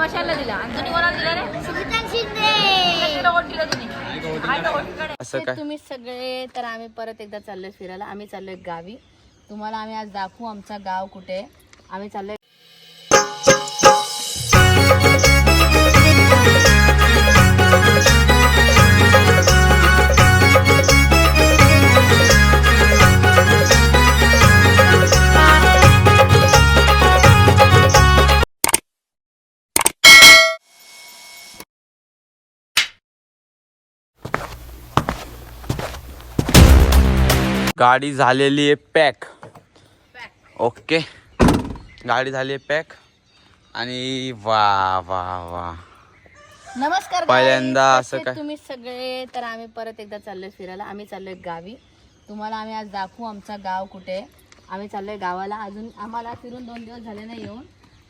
मशाला दिला. आणि तुम्ही कोणाला दिला रे? सुमिता शिंदे. तिला वोट दिलं तुम्ही काय तर वोटकडे. असं काय? तुम्ही सगळे तर आम्ही परत एकदा चाललोय फिरायला. आम्ही चाललोय गावी. तुम्हाला आम्ही आज दाखवू आमचा गाव कुठे. आहे. आम्ही चाललोय गाडी झालेली आहे पॅक. ओके. गाडी झाली आहे पॅक. आणि वा वा वा. नमस्कार पहिल्यांदा. असं काय? तुम्ही सगळे? तर आम्ही परत एकदा चाललोय फिरायला. आम्ही चाललोय गावी. तुम्हाला आम्ही आज दाखवू आमचा गाव कुठे. आहे. आम्ही चाललोय गावाला. अजून आम्हाला फिरून दोन दिवस झाले नाही येऊन.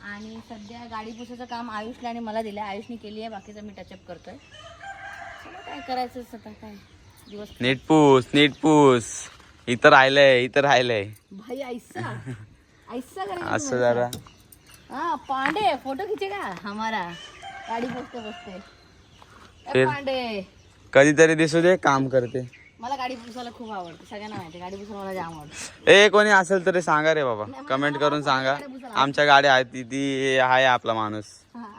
आणि सध्या गाडी पुसायचं काम आयुषला आणि मला दिलं आयुषने केली आहे बाकीचं मी टचअप करतोय. काय करायचं? आता काय? दिवस नीट पूस नीट पूस. इथं राहिलंय इथं राहिलंय. भाई ऐसा ऐसा करेंगे असं जरा? हाँ पांडे फोटो खींचेगा हमारा. गाड़ी बसते बसते. ए, फिर? पांडे. कधीतरी दिसू दे काम करते. मला गाडी पुसायला खूप आवडते सगळ्यांना माहिती आहे, गाडी पुसायला मला जाम आवडते. ए कोणी असेल तरी सांगा रे बाबा. कमेंट करून सांगा. आमच्या गाड्या आहेत ती- ती आहे आपला माणूस.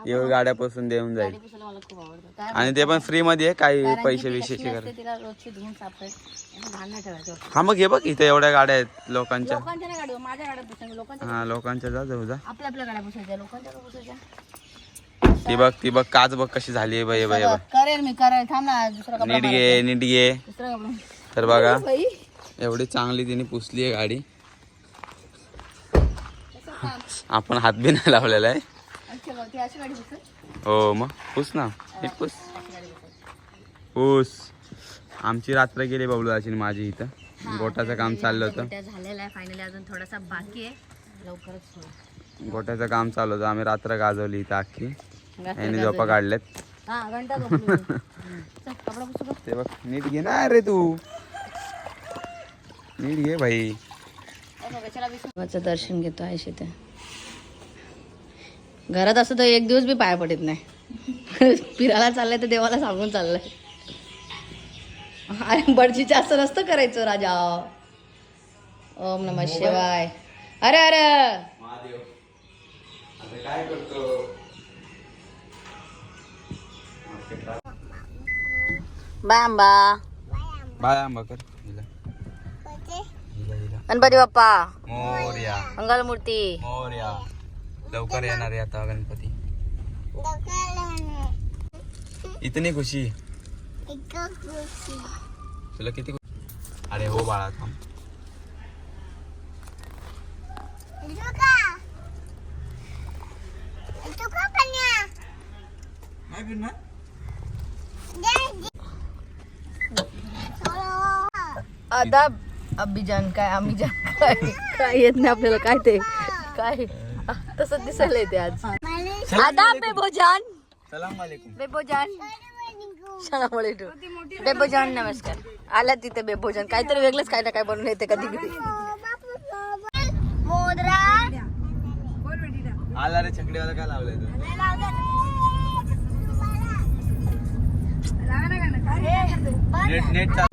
एवढी गाड्यापासून देऊन जाईल. गाडी पुसायला मला खूप आवडतं. काय आणि ते पण फ्री मध्ये आहे काही कारण की पैसे ती विशेष कशी कर असते, तिला रोजची धुवून साफ घाण नाही ठेवायचं हा मग हे बघ इथे एवढ्या गाड्या आहेत लोकांच्या. लोकांच्या नाही गाडी माझ्या गाड्या पुसायच्या लोकांच्या हा लोकांच्या जा जाऊ जा. आपल्या आपल्या गाड्या पुसायच्या लोकांच्या का पुसायच्या? ती बघ ती बघ काच बघ कशी झाली आहे बाई बाई बघ, करेल मी करेल. थांब ना दुसरा कपडा नीट घे नीट घे. दुसरा कपडा तर बघा बाई. एवढी चांगली तिने पुसली आहे गाडी. आपण हात बी नाही लावलेला आहे. हो मग? पुस ना. नीट पुस. पुस. आमची रात्र गेली आणि माझी इथं. गोटाचं काम चाललं होतं. गोट्या झालेला आहे फायनली अजून थोडासा बाकी आहे. लवकरच होईल गोट्याचं काम चालू होतं. आम्ही रात्र गाजवली इथं अख्खी. का झोपा काढल्यात हा घंटा झोपली मी. चल, कपडा पुसू का? ते बघ नीट घे ना रे तू. नीट घे भाई. दर्शन घेतो आहे तिथे घरात असं तर एक दिवस बी पाया पडत नाही. फिरायला चाललंय तर देवाला सांगून चाललंय. अरे बडजीचं असं नसतं करायचं राजा. ओम नम शिवाय. अरे अरे. बाय आंबाकर हिला हिला हिला. गणपती बाप्पा. मोर्या. मंगलमूर्ती. मोर्या. लवकर येणार आहे आता गणपती. इतनी खुशी. तुला किती अरे हो बाळा थांब. आदाब अभिजान काय अभिजान काय काय येत नाही आपल्याला काय ते काय? तसं दिसायला येते आज. आदाब बेबोजान. सलाम वालेकुम बेबोजान. बेबोजान नमस्कार. आला तिथे बेबोजान. काहीतरी वेगळंच काय ना काय बनवून येते कधी कधी. मोदरा. आला रे छकडीवाला काय लावलंय तू? नेट नेट चाल.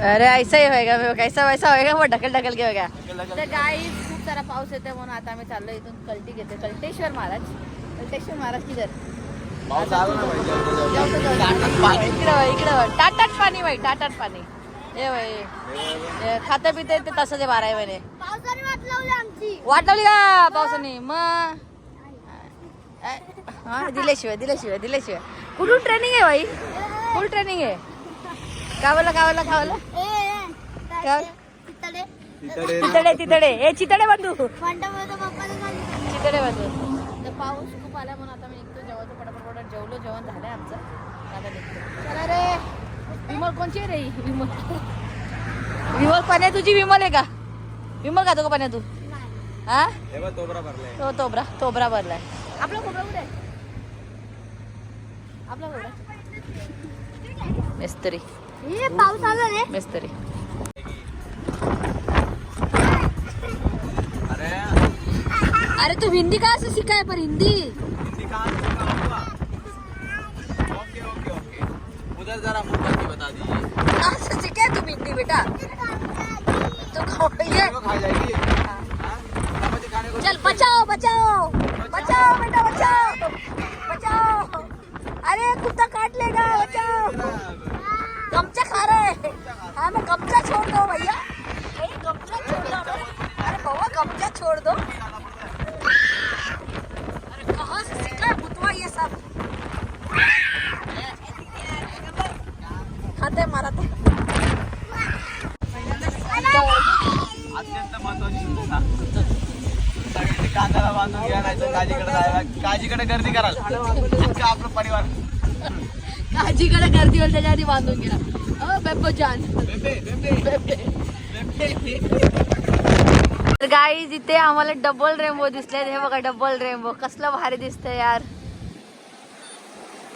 अरे ऐसा ही होएगा वो कैसा वैसा होएगा वो ढकल ढकल के होगा। तर गाईज खूप सारा पाऊस येते म्हणून आता आम्ही चाललो इथून कल्टी घेते कल्टेश्वर महाराज. कल्टेश्वर महाराज किधर? भाई. इकडं वळ, इकडं वळ. टाटाट पाणी बाई टाटाट पाणी. हे बाई खातं पिते ते तसं ते बारा महिने. पावसाने वाट लावली आमची. वाट लावली का पावसाने? मग? हा दिल्याशिवाय दिल्याशिवाय दिल्याशिवाय. कुठून ट्रेनिंग आहे बाई? फुल ट्रेनिंग आहे. कावला कावला कावला चितडे तितडे ए चितडे बंधू. चितडे बंधू तर पाऊस खूप आला म्हणून आता मी निघतो जेवायचं पटापट. पटापट जेवलो जेवण झालंय आमचं. आता निघतो चला रे. विमल कोणची आहे रे? विमल. विमल पाण्या तुझी विमल आहे का? विमल खातो का पाण्या तू? हा? बघ, तोबरा भरलाय. तो तोबरा तोबरा भरलाय. आपला खोबरा कुठे आपला खोबरा. मिस्त्री. हे पाऊस आला रे। मिस्त्री। अरे। अरे तू हिंदी का असं शिकाय पर हिंदी? हिंदी कहाँ से सीखा होगा? Okay okay okay. उधर जरा मुद्दा की बता दीजिए। असं शिकाय तू हिंदी बेटा तो खाओ ये वो खा जाएगी हाँ? चपाती खाने को चल बचाओ बचाओ बचाओ बेटा बचाओ बचाओ अरे कुत्ता काट लेगा बचाओ गमछा खा रहा है हाँ मैं गमछा छोड़ दो भैया ए, गमछा छोड़ दो अरे बाबा गमछा छोड़ दो अरे कहाँ से सीखा है बुतवा ये सब खाते मारते अत्यंत महत्वाची सूचना सगळ्यांनी कांद्याला बांधून घ्या नाही तर काजीकडे जायला काजीकडे गर्दी कराल. आपलं परिवार. काजीकडे गर्दी होईल त्याच्या आधी बांधून गेला अ बेब्बो जान. बेबे बेबे. तर गाईज इथे आम्हाला डबल रेनबो दिसले हे बघा डबल रेनबो कसलं भारी दिसतंय यार.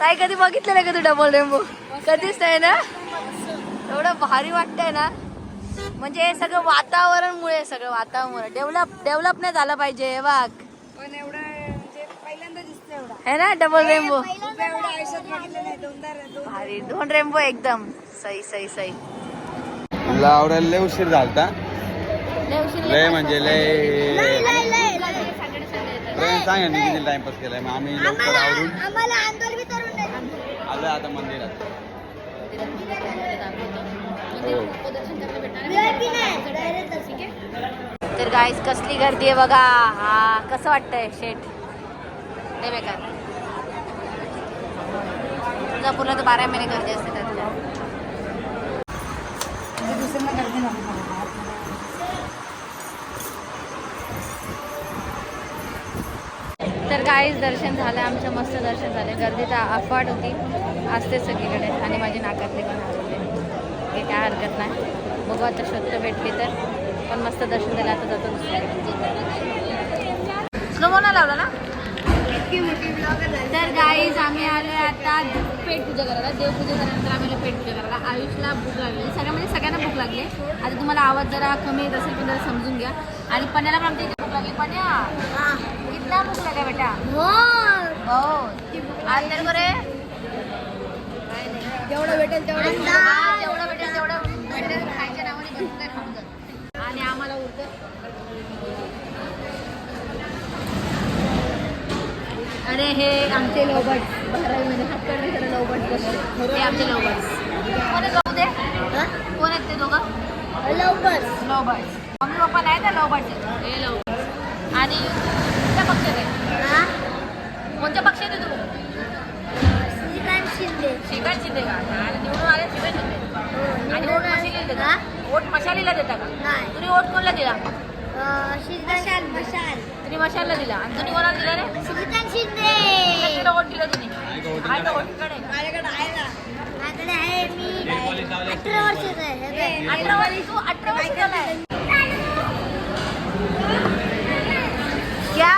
ताई कधी बघितलं नाही का तू डबल रेनबो कधीच नाही ना? एवढं भारी वाटतंय ना? म्हणजे हे सगळं वातावरणमुळे सगळं वातावरण. डेव्हलप डेव्हलप नाही झालं पाहिजे हे बघ. है ना? डबल रेनबो भारी दोन रेनबो एकदम. सही सही सही मला आवडायला लय उशीर झालता. लय म्हणजे लय. ट्रेन सांगा मी किती टाइमपास केलाय. मग आम्ही लवकर आवरून. आलोय आता मंदिरात. तर गाईस कसली गर्दी आहे बघा. हा कसं वाटतंय? शेट लय बेकार तुळजापूरला तर बारा महिने गर्दी असते त्यातल्या तर गाईस दर्शन झालं आमचं मस्त दर्शन झालं. गर्दी तर अफाट होती असते सगळीकडे. आणि माझी नाकातली पण आवडते हे काय हरकत नाही. बघू आता शोधतं भेटली तर. पण मस्त दर्शन झालं आता जातो नाही लावला ना? तर गाईज आम्ही आलो आता पेट पूजा करायला देवपूजा झाल्यानंतर आम्ही आलो पेट पूजा करायला. आयुषला भूक लागली. सगळ्या म्हणजे सगळ्यांना भूक लागली. आता तुम्हाला आवाज जरा कमी येत असेल पण जरा समजून घ्या. आणि पण्याला पण आमच्या इथे भूक लागली. पण्या कितना भूक लागला बेटा. हो. हो. आज तर बरे जेवढं भेटेल तेवढं अरे हे आमचे लोबर्ट बारावीमध्ये हातकडे खरं लोबर्ट बसले. हे आमचे लोबर्ट कोण आहेत बाबू ते कोण आहेत ते दोघं? लवकर लोबर्ट मम्मी पप्पा नाही ना लोबर्ट हे लोबर्ट आणि कोणत्या पक्षात आहे कोणत्या पक्षात आहे तू? श्रीकांत शिंदे. श्रीकांत शिंदे का? आणि निवडून आले श्रीकांत शिंदे. आणि वोट मशालीला देता वोट मशालीला देता का? नाही. तुम्ही वोट कोणला दिला? मशाल. मशाल. तुम्ही मशालला दिला. आणि तुम्ही कोणाला दिला रे? कशाला वोट दिला तुम्ही आहे. का वोटकडे माझ्याकडे आहे मी. अठरा वर्षाचा आहे हे बघ. अठरा वर्ष तू अठरा वर्ष झालाय. क्या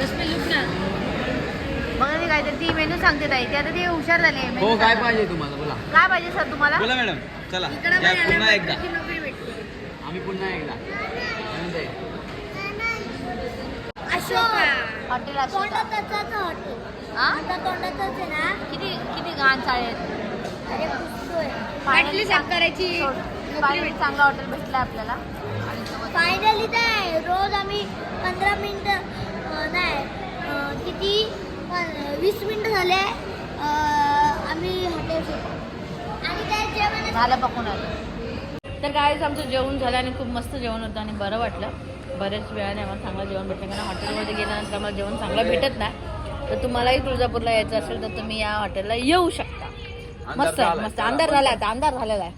रश्मी लुक ना. बघा मी काहीतरी ती मेनू सांगते ताई. ती आता ती हुशार झाली आहे हो menu काय सांगायला. पाहिजे तुम्हाला? बोला. काय पाहिजे सर तुम्हाला? बोला मॅडम. चला. या पुन्हा एकदा. आम्ही पुन्हा एकदा. हॉटेल असतं तोंडातच हॉटेल. हा आता तोंडातच आहे ना? किती किती घाण चाळे आहेत? अरे पुसतोय फायनली फायनली चांगला हॉटेल भेटला आपल्याला. आणि सोबत फायनली काय रोज आम्ही पंधरा मिनिट नाही अं, किती? वीस मिनिट झाले अं, आम्ही हॉटेल आणि काय जेवण? झालं पकून आलं. तर काय आमचं जेवण झालं आणि खूप मस्त जेवण होतं आणि बरं वाटलं. बऱ्याच वेळाने आम्हाला चांगलं जेवण भेटलं. कारण हॉटेलमध्ये गेल्यानंतर आम्हाला जेवण चांगलं भेटत नाही. तर तुम्हालाही तुळजापूरला यायचं असेल तर तुम्ही या हॉटेलला येऊ शकता. मस्त मस्त अंधार झाला आता अंधार झालेला आहे.